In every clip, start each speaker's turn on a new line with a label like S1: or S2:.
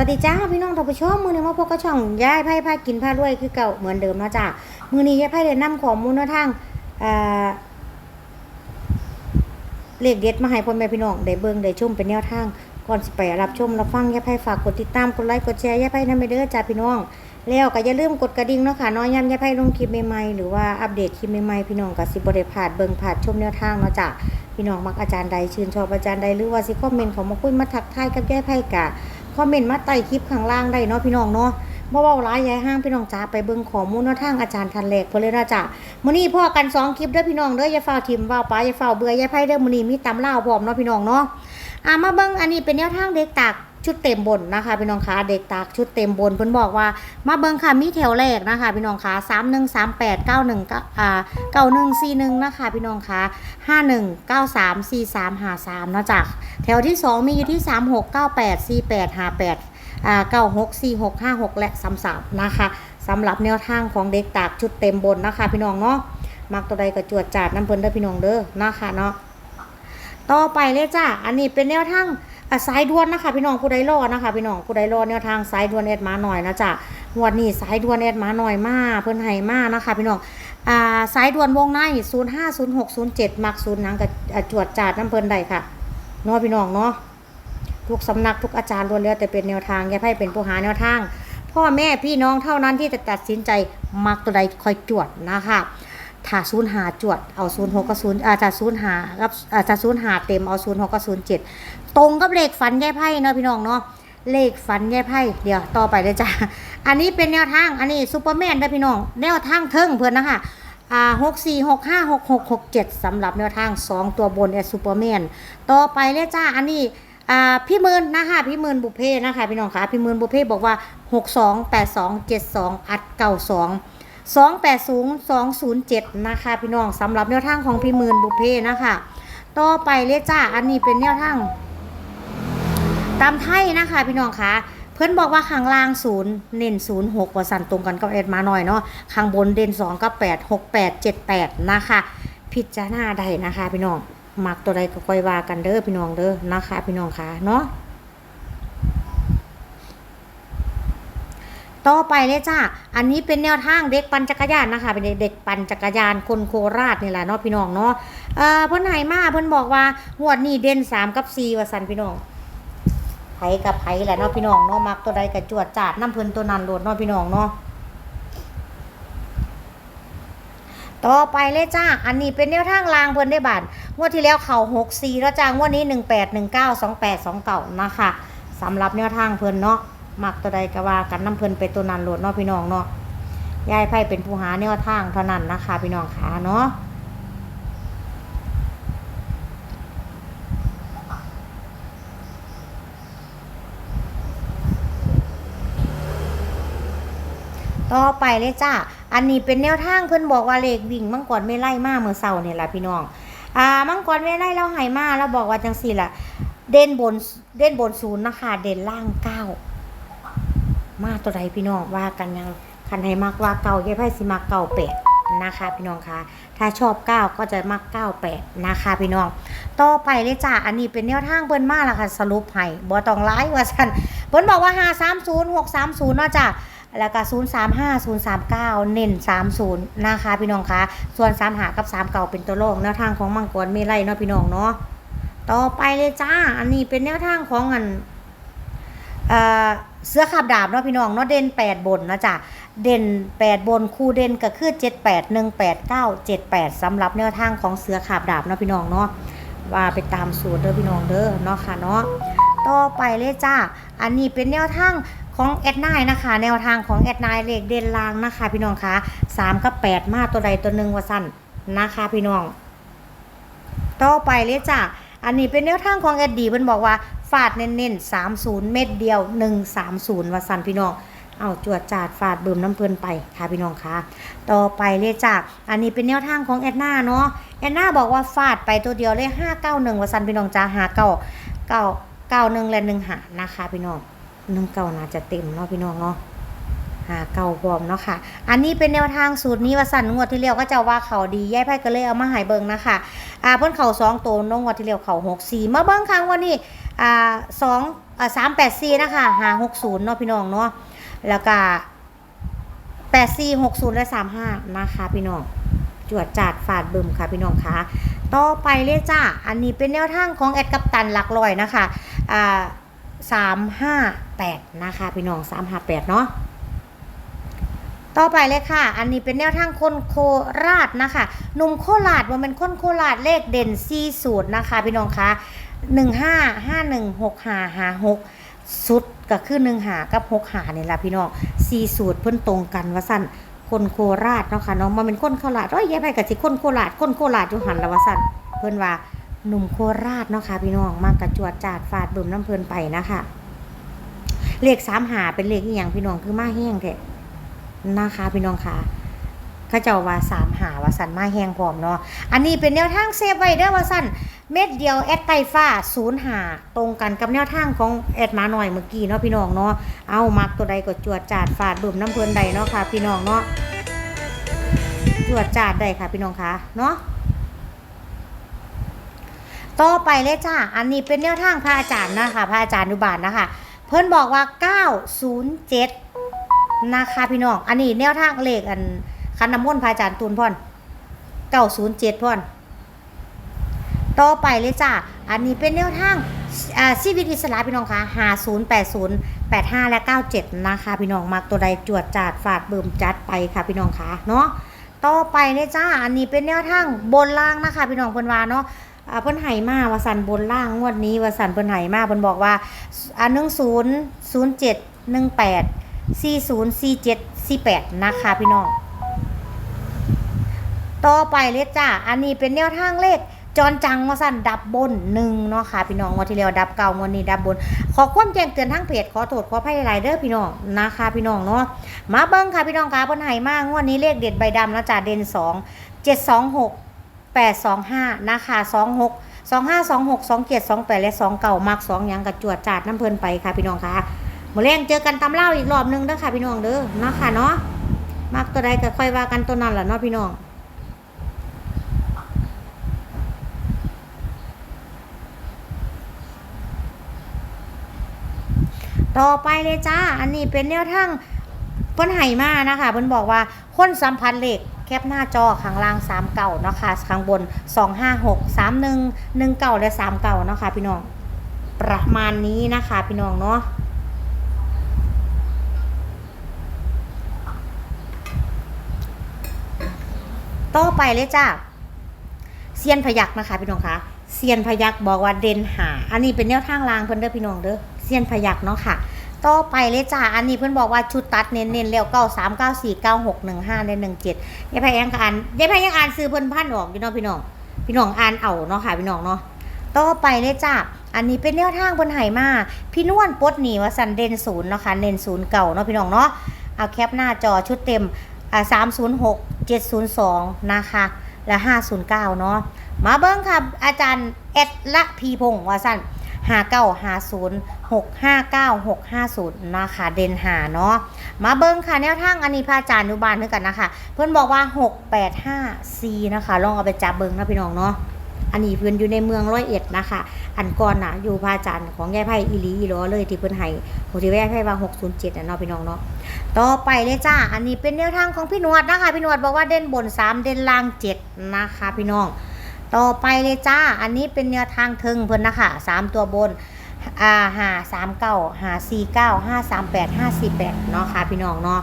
S1: วัสดีจ้าพี่น้องท่านผู้ชมมือนี้มาพบกับช่องยายไพ่พากินพารวยคือเก่าเหมือนเดิมเนาะจ้ามือนี้ยายไพ่ได้นนำข้อมูลนวทางเลขเด็ดมาให้พ่อแม่พี่น้องได้เบิ่งได้ชมเป็นแนวทางก่อนสิไปรับชมรับฟังยายไพ่ฝากกดติดตามกดไลค์กดแชร์ยายไพ่นำไปเด้อจ้าพี่น้อง แล้วก็อย่าลืมกดกระดิ่งเนาะค่ะน้อยย้ำยายไพ่ลงคลิปใหม่ๆหรือว่าอัปเดตคลิปใหม่ๆพี่น้องก็สิบ่ได้พาดเบิ่งพลาดชมแนวทางเนาะจ้าพี่น้องมักอาจารย์ใดชื่นชอบอาจารย์ใดหรือว่าสิคอมเมนต์เขามาคุยมาทักทายกับยายไพ่กะ คอมเมนต์มาใต้คลิปข้างล่างได้เนาะพี่น้องเนาะบ่เว้าร้ายยายห้างพี่น้องจ้าไปเบิ่งข้อมูลเนวทางอาจารย์ทันแรกเพิ่นเลยนะจ้ะมื้อนี้พ่อกันสองคลิปเด้อพี่น้องเด้ออย่าฝ้าวทิมเว้าไปอย่าฝ้าวเบื่ออย่าไผเด้อมื้อนี้มีตำลาวพร้อมเนาะพี่น้องเนาะอ่ามาเบิ่งอันนี้เป็นแนวทางเด็กตาก ชุดเต็มบนนะคะพี่น้องคะเด็กตากชุดเต็มบนเพิ่นบอกว่ามาเบิ่งค่ะมีแถวแรกนะคะพี่น้องคะ3138 91อ่า9141นะคะพี่น้องคะ5193 4353เนาะจ้ะแถวที่สองมีอยู่ที่3698 4858อ่าเก้าหกสี่หกห้าหกและสามสามนะคะสำหรับแนวทางของเด็กตากชุดเต็มบนนะคะ พี่น้องเนาะมักตัวใดก็จวดจาดน้ำเพิ่นเด้อพี่น้องเด้อนะคะเนาะต่อไปเลยจ้าอันนี้เป็นแนวทาง อะสายด่วนนะคะ พี่น้องผู้ใดรอนะคะ พี่น้องผู้ใดรอแนวทางสายด่วนแอดมาหน่อยนะจ้ะงวดนี้สายด่วนแอดมาหน่อยมาเพิ่นให้มานะคะ พี่น้องอ่าสายด่วนวงใน0 5 0 6 0 7มักศูนย์นังกับอะจวดจาดน้ำเพิ่นได้ค่ะเนาะพี่น้องเนาะทุกสำนักทุกอาจารย์ล้วนแล้วแต่เป็นแนวทางอย่าให้เป็นผู้หาแนวทาง พ่อแม่พี่น้องเท่านั้นที่จะตัดสินใจมักตัวใดคอยจวดนะคะ ถ้าศูนย์หาจวดเอาศูนย์หกกับศูนย์อาจจะศูนย์หากับอาจจะศูนย์หาเต็มเอาศูนย์หกกับศูนย์เจ็ดตรงกับเลขฝันยายไพ่เนาะพี่น้องเนาะเลขฝันยายไพ่เดี๋ยวต่อไปเลยจ้ะอันนี้เป็นแนวทางอันนี้ซูเปอร์แมนได้อพี่น้องแนวทางเทิงเพื่อนนะคะอ่าหกสี่หกห้าหกหกหกเจ็ดสำหรับแนวทางสองตัวบนแอซูเปอร์แมนต่อไปเลยจ้าอันนี้อ่าพี่หมื่นนะคะพี่หมื่นบุเพนะคะพี่น้องคะพี่หมื่นบุเพบอกว่า6 2 8 2 7 2อัดเก่า2 2 8 0 2 0 7 นะคะ พี่น้องสำหรับแนวทางของพี่หมื่นบุเพนะคะต่อไปเลยจ้าอันนี้เป็นแนวทางตามไทยนะคะ พี่น้องคะเพื่อนบอกว่าข้างล่างศูนย์เน้นศูนย์หกว่าสันตรงกันกับเอ็ดมาหน่อยเนาะข้างบนเด่นสองกับแปดหกแปดเจ็ดแปดนะคะ พิจารณาได้นะคะ พี่น้องมักตัวใดก็ค่อยว่ากันเด้อพี่น้องเด้อนะคะ พี่น้องคะเนาะ ต่อไปเลยจ้าอันนี้เป็นแนวทางเด็กปั่นจักรยานนะคะ เป็นเด็กปั่นจักรยานคนโคราชนี่แหละเนาะพี่น้องเนาะเอ่อเพิ่นให้มาเพิ่นบอกว่างวดนี้เด่น3กับ4ว่าซั่นพี่น้องไผกับไผแหละเนาะพี่น้องเนาะมักตัวใดก็จวดจาดน้ำเพิ่นตัวนั้นโลดเนาะพี่น้องเนาะต่อไปเลยจ้า อันนี้เป็นแนวทางรางเพิ่นได้บาทงวดที่แล้วเข่า6 4แล้วจ้างวดนี้1 8 1 9 2 8 2เก่านะคะสำหรับแนวทางเพิ่นเนาะ มักตัวใดก็ว่ากันน้ำเพิ่นไปตัวนั้นโหลดเนาะพี่น้องเนาะยายไพ่เป็นผู้หาแนวทางเท่านั้นนะคะ พี่น้องขาเนาะต่อไปเลยจ้า อันนี้เป็นแนวทางเพิ่อนบอกว่าเลขวิ่งมังกรไม่ไล่มาเมื่อเช้านี่ยแหละพี่น้อง อ่ามังกรไม่ไล่เราให้มาแล้วบอกว่าจังสี่ล่ะ เด่นบนเด่นบนศูนย์นะคะ เด่นล่างเก้า มาตัวใดพี่น้องว่ากันยังคันให้มักว่าเก่ายายไพ่สิมักเก่าแปดนะคะพี่น้องคะถ้าชอบเก้าก็จะมักเก้าแปดนะคะพี่น้อง ต่อไปเลยจ้าอันนี้เป็นแนวทางเพิ่นมาละค่ะสรุปให้บ่ต้องร้ายว่าซั่นเพิ่นบอกว่า 5 3 0 6 3 0เนาะจ้ะแล้วก็0 3 5 0 3 9 เน้น30 นะคะพี่น้องคะส่วน3หากับ3เก่าเป็นตัวรองแนวทางของมังกรไม่ไล่เนาะพี่น้องเนาะต่อไปเลยจ้า อันนี้เป็นแนวทางของอันเอ่อ เสื้อขับดาบเนาะพี่น้องเนาะเด่น8บนนะจ้ะเด่น8บนคู่เด่นก็คือ78 1 8 9 78สำหรับแนวทางของเสือขาบดาบเนาะพี่น้องเนาะว่าไปตามสูตรเด้อพี่น้องเด้อเนาะค่ะเนาะต่อไปเลยจ้าอันนี้เป็นแนวทางของแอดไนนะคะ แนวทางของแอดไนเลขเด่นลางนะคะ พี่น้องคะสามกับแปดมาตัวใดตัวหนึ่งว่าสั้นนะคะพี่น้อง ต่อไปเลยจ้าอันนี้เป็นแนวทางของแอดดีเพิ่นบอกว่า ฟาดเน้นๆ30 เม็ดเดียว 130ว่าสันพี่น้อง เอาจวดจาดฟาดเบิ่มน้ำเพลินไปค่ะพี่น้องคะต่อไปเลยจ้าอันนี้เป็นแนวทางของแอดนาเนาะแอดนาบอกว่าฟาดไปตัวเดียวเลย591ว่าสันพี่น้องจ้าหาเก้าเก้าเก้าหนึ่งและหนึ่งหานะคะพี่น้องหนึ่งเก้าน่าจะเต็มเนาะพี่น้องเนาะหาเก้าพร้อมเนาะค่ะ อันนี้เป็นแนวทางสูตรนี้ว่าสั่นงวดที่เรียวก็จะว่าเขาดีแย่ไพ่ก็เลยเอามาหายเบิงนะคะอ่าเพิ่นเข่าสองตัวน้องงวดที่เรียวเข่าหกสี่มาเบิ้งครั้งวันนี้ อ่าสองอ่าสามแปดสี่นะคะหาหกศูนย์เนาะพี่น้องเนาะแล้วก็แปดสี่หกศูนย์และสามห้านะคะพี่น้องจวดจาดฝาดบึมค่ะพี่น้องคะต่อไปเลยจ้าอันนี้เป็นแนวทางของแอดกัปตันหลักลอยนะคะอ่าสามห้าแปดนะคะพี่น้องสามห้าแปดเนาะต่อไปเลยค่ะ อันนี้เป็นแนวทางคนโคราชนะคะ หนุ่มโคราชว่าเป็นคนโคราชเลขเด่นซีสูตรนะคะ พี่น้องคะ หนึ่งห้าห้าหนึ่งหกหาหาหกสุดก็คือหนึ่งหากับหกหาเนี่แหละพี่น้องซีสูตรเพิ่นตรงกันว่าสั้นคนโคราชเนาะค่ะเนาะมาเป็นคนโคราชร้อยแย่ไปกับสิคนโคราชคนโคราชอยู่หันละว่าสั้นเพิ่นว่าหนุ่มโคราชเนาะค่ะพี่น้องมากระจวดจาดฟาดบึมน้ำเพลินไปนะคะเลขสามหาเป็นเลขอีหยังพี่น้องคือมาแห้งแท้นะคะพี่น้องค่ะ ข้าเจ้าว่าสามหาว่าสันมาแห้งพร้อมเนาะ อันนี้เป็นแนวทางเซฟไว้เด้อว่าสันเม็ดเดียวแอดไตฟ้าศูนย์หาตรงกันกับแนวทางของแอดมาหน่อยเมื่อกี้เนาะพี่น้องเนาะ เอามักตัวใดก็จวดจาดฟาดบุ่มน้ำเพลินใดเนาะค่ะ พี่น้องเนาะ จวดจาดได้ค่ะพี่น้องคะเนาะต่อไปเลยจ้า อันนี้เป็นแนวทางพระอาจารย์นะคะพระอาจารย์อนุบาลนะคะ เพิ่นบอกว่า 907 นะคะพี่น้อง อันนี้แนวทางเลขอัน คันน้ำมนต์พระอาจารย์ตูนพ่อน907พ่อนต่อไปเลยจ้า อันนี้เป็นแนวทางอ่าชีวิตอิสระพี่น้องคะ50 80 85แปดศูนย์แปดห้าและ97นะคะพี่น้องมักตัวใดจวดจาดฝาดเบิ่มจัดไปค่ะพี่น้องคะเนาะ ต่อไปเลยจ้า อันนี้เป็นแนวทางบนล่างนะคะพี่น้องเพิ่นว่าเนาะอ่าเพิ่นไห้มาว่าสันบนล่างงวดนี้ว่าสันเพิ่นไห้มาเพิ่นบอกว่าอ่าหนึ่งศูนย์ศูนย์เจ็ดหนึ่งแปดสี่ศูนย์สี่เจ็ดสี่แปดนะคะพี่น้อง ต่อไปเลยจ้าอันนี้เป็นแนวทางเลขจอนจังว่าสั้นดับบนหนึ่งเนาะค่ะ พี่น้องงวดที่แล้วดับเก่างวดนี้ดับบน ขอความแจ้งเตือนทั้งเพจขอโทษขออภัยหลายเด้อพี่น้องนะคะพี่น้องเนาะมาเบิ้งค่ะพี่น้องค่ะเพิ่นไห้มากงวดนี้เลขเด็ดใบดำนะจ้าเด่นสองเจ็ดสองหกแปดสองห้านะคะสองหกสองห้าสองหกสองเจ็ดสองแปดและสองเก่ามักสองยังกับจวดจาดน้ำเพลินไปค่ะพี่น้องค่ะมื่อแรงเจอกันตำเล่าอีกรอบนึงเด้อค่ะพี่น้องเด้อเนาะค่ะเนาะมักตัวใดก็ค่อยว่ากันตัวนั้นแหละเนาะพี่น้อง ต่อไปเลยจ้า อันนี้เป็นแนวทางเพิ่นไห้มานะคะเพิ่นบอกว่าคนสัมพันธ์เหล็กแคปหน้าจอข้างล่าง3เก่าเนาะค่ะข้างบน 2 5 6 3 1 1เก่าและ3เก่าเนาะค่ะพี่น้องประมาณนี้นะคะพี่น้องเนาะต่อไปเลยจ้าเซียนพยักนะคะพี่น้องคะเซียนพยักบอกว่าเด่นหา อันนี้เป็นแนวทางลางเพิ่นเด้อพี่น้องเด้อ เซียนพยักเนาะค่ะต่อไปเลยจ้า อันนี้เพื่อนบอกว่าชุดตัดเน้นๆแล้วเก้าสามเก้าสี่เก้าหกหนึ่งห้าและหนึ่งเจ็ดยายพายังอ่านยายพายังอ่านซื้อเพิ่นพันออกอยู่เนาะพี่น้อง พี่น้องอ่านเอาเนาะค่ะพี่น้องเนาะ ต่อไปเลยจ้า อันนี้เป็นแนวทางเพิ่นไหมา พี่นวลปดหนีว่าสันเดนศูนย์เนาะค่ะเน้นศูนย์เก่าเนาะพี่น้องเนาะ เอาแคปหน้าจอชุดเต็มอ่าสามศูนย์หกเจ็ดศูนย์สองนะคะและห้าศูนย์เก้าเนาะ มาเบิ้งค่ะอาจารย์เอ็ดละพีพงศ์ว่าสั้น หาเก้าหาศูนย์หกห้าเก้าหกห้าศูนย์นะคะเด่นหาเนาะมาเบิ้งค่ะแนวทางอันนี้พระอาจารย์อนุบาลนึกกันนะคะ เพื่อนบอกว่าหกแปดห้าซีนะคะ ลองเอาไปจับเบิ้งนะพี่น้องเนาะอันนี้เพื่อนอยู่ในเมืองร้อยเอ็ดนะคะ อันก่อนน่ะอยู่พระอาจารย์ของยายไพ่อีลีอีหลอเลยที่เพื่อนให้ผมที่ว่ายายไพ่ว่าหกศูนย์เจ็ดนะเนาะพี่น้องเนาะต่อไปเลยจ้า อันนี้เป็นแนวทางของพี่นวดนะคะ พี่นวดบอกว่าเด่นบนสามเด่นล่างเจ็ดนะคะ พี่น้อง ต่อไปเลยจ้า อันนี้เป็นแนวทางเทิงเพิ่นนะคะสามตัวบนอ่าหาสามเก้าหาสี่เก้าห้าสามแปดห้าสี่แปดเนาะค่ะพี่น้องเนาะ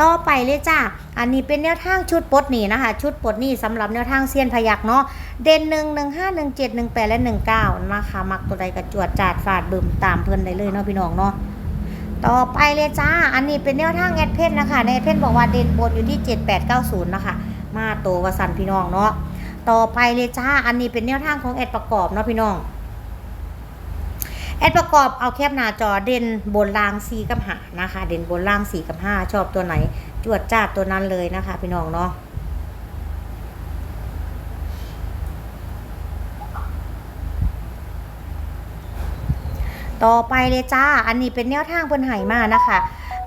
S1: ต่อไปเลยจ้า อันนี้เป็นแนวทางชุดปดหนีนะคะ ชุดปดหนีสำหรับแนวทางเซียนพยักเนาะ เด่นหนึ่งหนึ่งห้าหนึ่งเจ็ดหนึ่งแปดและหนึ่งเก้านะคะ มักตัวใดกระจวดจาดฟาดบึมตามเพิ่อนได้เลยเนาะพี่น้องเนาะ ต่อไปเลยจ้า อันนี้เป็นแนวทางแอดเพนนะคะ ในแอดเพนบอกว่าเด่นบนอยู่ที่7890นะคะ มาโตวสันพี่น้องเนาะ ต่อไปเลยจ้า อันนี้เป็นแนวทางของแอดประกอบเนาะพี่น้อง แอดประกอบเอาแคปหน้าจอเด่นบนล่าง4กับหานะคะ เด่นบนล่าง4กับ5ชอบตัวไหน จวดจ้าตัวนั้นเลยนะคะ พี่น้องเนาะต่อไปเลยจ้า อันนี้เป็นแนวทางเพิ่นไห้มานะคะ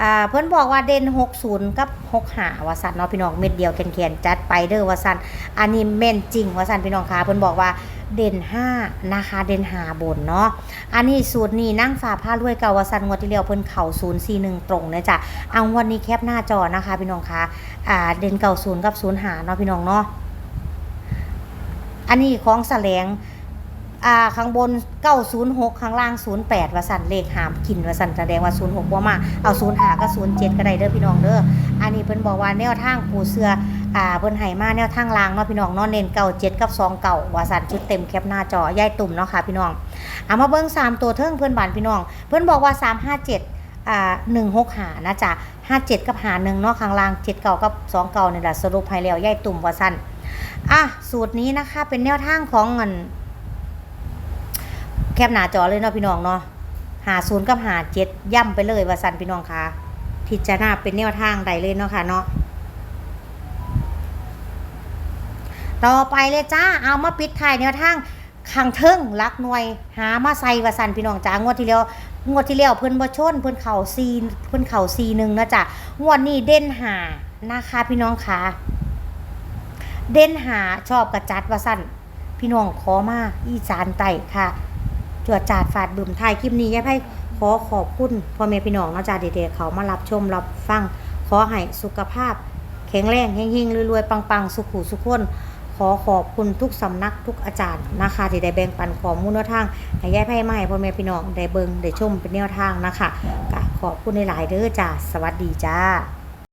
S1: อ่าเพิ่นบอกว่าเด่น60 กับ6หาว่าสันเนาะพี่น้องเม็ดเดียวแขนๆจัดไปเด้อว่าสันอันนี้แม่นจริงว่าสันพี่น้องคะเพิ่นบอกว่าเด่น5นะคะเด่นหาบนเนาะอันนี้สูตรนี้นั่งฝาผ้ารวยเก่าวสันงวดที่แล้วเพิ่นเข่า041 ตรงนะจ๊ะเอางวันนี้แคปหน้าจอนะคะพี่น้องคะอ่าเด่นเก่าศูนย์กับศูนย์หาเนาะพี่น้องเนาะอันนี้ของแสลง อ่าข้างบน 906 ข้างล่าง 08ว่าสันเลขหามกินว่าสันแสดงว่า 06บ่มาเอา05กับ07ก็ได้เด้อพี่น้องเด้ออันนี้เพิ่นบอกว่าแนวทางปูเสืออ่าเพิ่นให้มาแนวทางรางเนาะพี่น้องเนาะเน้นเก่า7กับ2เก่าว่าสันชุดเต็มแคปหน้าจอย่ายตุ่มเนาะค่ะพี่น้องเอามาเบิ่ง3ตัวเทิงเพิ่นบานพี่น้อง เพิ่นบอกว่า357อ่า165หานะจ๊ะ57กับหา1เนาะข้างล่าง7เก่ากับ2เก่านี่แหละสรุปให้แล้วย่ายตุ่มว่าซั่นอะสูตรนี้นะคะเป็นแนวทางของเงิน แคปหน้าจอเลยเนาะพี่น้องเนาะหา0กับหา7ย่ำไปเลยว่าซั่นพี่น้องคะพิจารณาเป็นแนวทางใดเลยเนาะค่ะเนาะต่อไปเลยจ้าเอามาปิดท้ายแนวทางขังเทิงรักหน่วย หามาใส่วาสันพี่น้องจ้างวดที่แล้วงวดที่แล้วเพิ่นบ่ชนเพิ่นเข่าซีเพิ่นเข่าซีหนึ่งนะจ๊ะงวดนี้เด่นหานะคะพี่น้องคะเด่นหาชอบกระจัดวาสันพี่น้องขอมาอีสานไต่ค่ะ จวดจาดฝาดบึมไทยคลิปนี้ยายไพ่ขอขอบคุณพ่อแม่พี่น้องเนาะจ้าเด็กๆเขามารับชมรับฟังขอให้สุขภาพ แข็งแรงเฮงๆรวยๆปังๆ สุขุสุขคนขอขอบคุณทุกสำนักทุกอาจารย์นะคะที่ได้แบ่งปันข้อมูลแนวทางให้ยายไพ่มาให้พ่อแม่พี่น้องได้เบิงได้ชมเป็นแนวทางนะคะขอบคุณในหลายเด้อจ้าสวัสดีจ้า